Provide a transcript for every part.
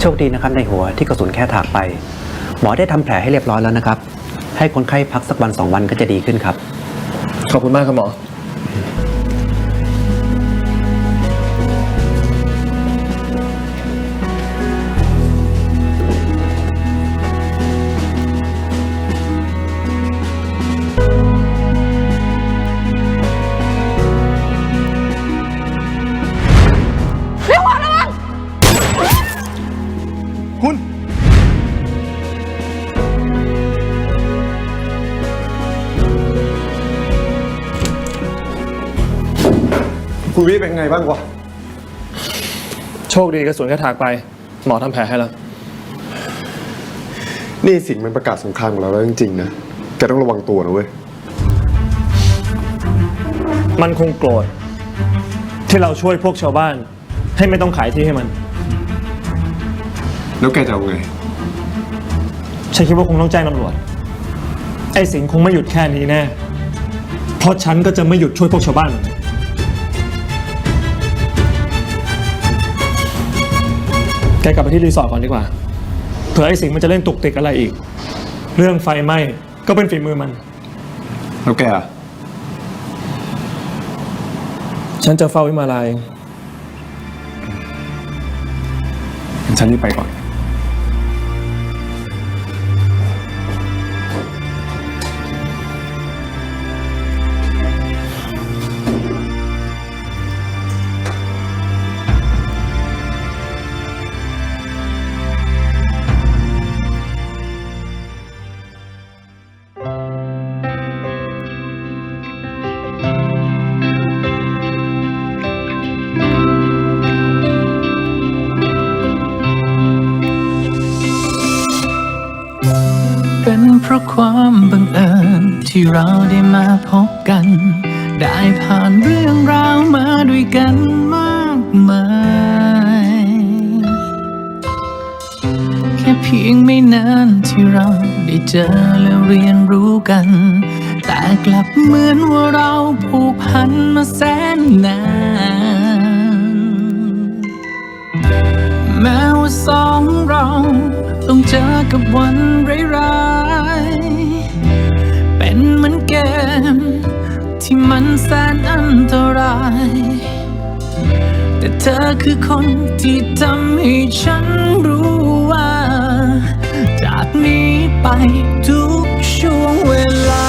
โชคดีนะครับในหัวที่กระสุนแค่ถากไป หมอได้ทำแผลให้เรียบร้อยแล้วนะครับ ให้คนไข้พักสักวันสองวันก็จะดีขึ้นครับ ขอบคุณมากครับหมอ คุณ คุณวิเป็นไงบ้างวะ โชคดีกระสุนแค่ถากไป หมอทำแผลให้แล้ว นี่สิงห์มันประกาศสงครามของเราแล้วจริงๆนะ แกต้องระวังตัวนะเว้ย มันคงโกรธที่เราช่วยพวกชาวบ้าน ให้ไม่ต้องขายที่ให้มัน แล้วแกจะเอาไง ฉันคิดว่าคงต้องแจ้งตำรวจ ไอ้สิงห์คงไม่หยุดแค่นี้แน่ เพราะฉันก็จะไม่หยุดช่วยพวกชาวบ้านเหมือนกันแกกลับไปที่รีสอร์ทก่อนดีกว่า เผื่อไอ้สิงห์มันจะเล่นตุกติกอะไรอีก เรื่องไฟไหม้ก็เป็นฝีมือมัน แล้วแกอะฉันจะเฝ้าวิมาลายงั้นฉันนี่ไปก่อน ราะความบังเอิญที่เราได้มาพบกัน ได้ผ่านเรื่องราวมาด้วยกันมากมาย แค่เพียงไม่นานที่เราได้เจอและเรียนรู้กัน แต่กลับเหมือนว่าเราผูกพันมาแสนนานแม้ว่าสองเราต้องเจอกับวัน ที่มันแสนอันตราย แต่เธอคือคนที่ทำให้ฉันรู้ว่า จากนี้ไปทุกช่วงเวลา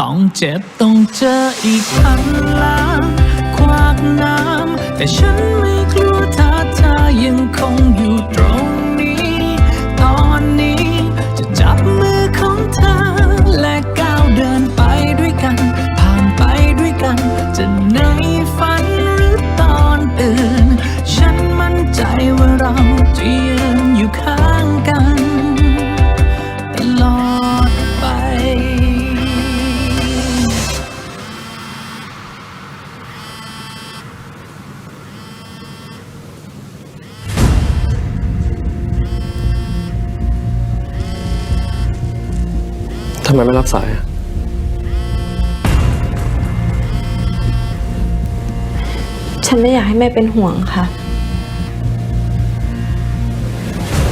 ต้องเจ็บต้องเจออีกพันล้านขวากน้ำแต่ฉันไม่กลัวถ้าเธอยังคงอยู่ตรง ทำไมไม่รับสายอะฉันไม่อยากให้แม่เป็นห่วงค่ะ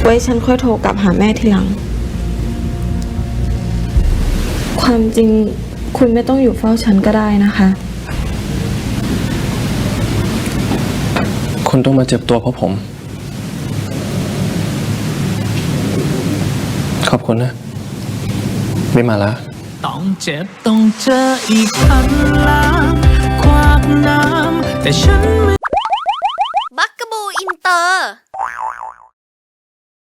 ไว้ฉันค่อยโทรกลับหาแม่ทีหลัง ความจริงคุณไม่ต้องอยู่เฝ้าฉันก็ได้นะคะ คุณต้องมาเจ็บตัวเพราะผม ขอบคุณนะ ไม่มาละต้องเจ็บต้องเจออีกพันล้านขวากน้ำแต่ฉัน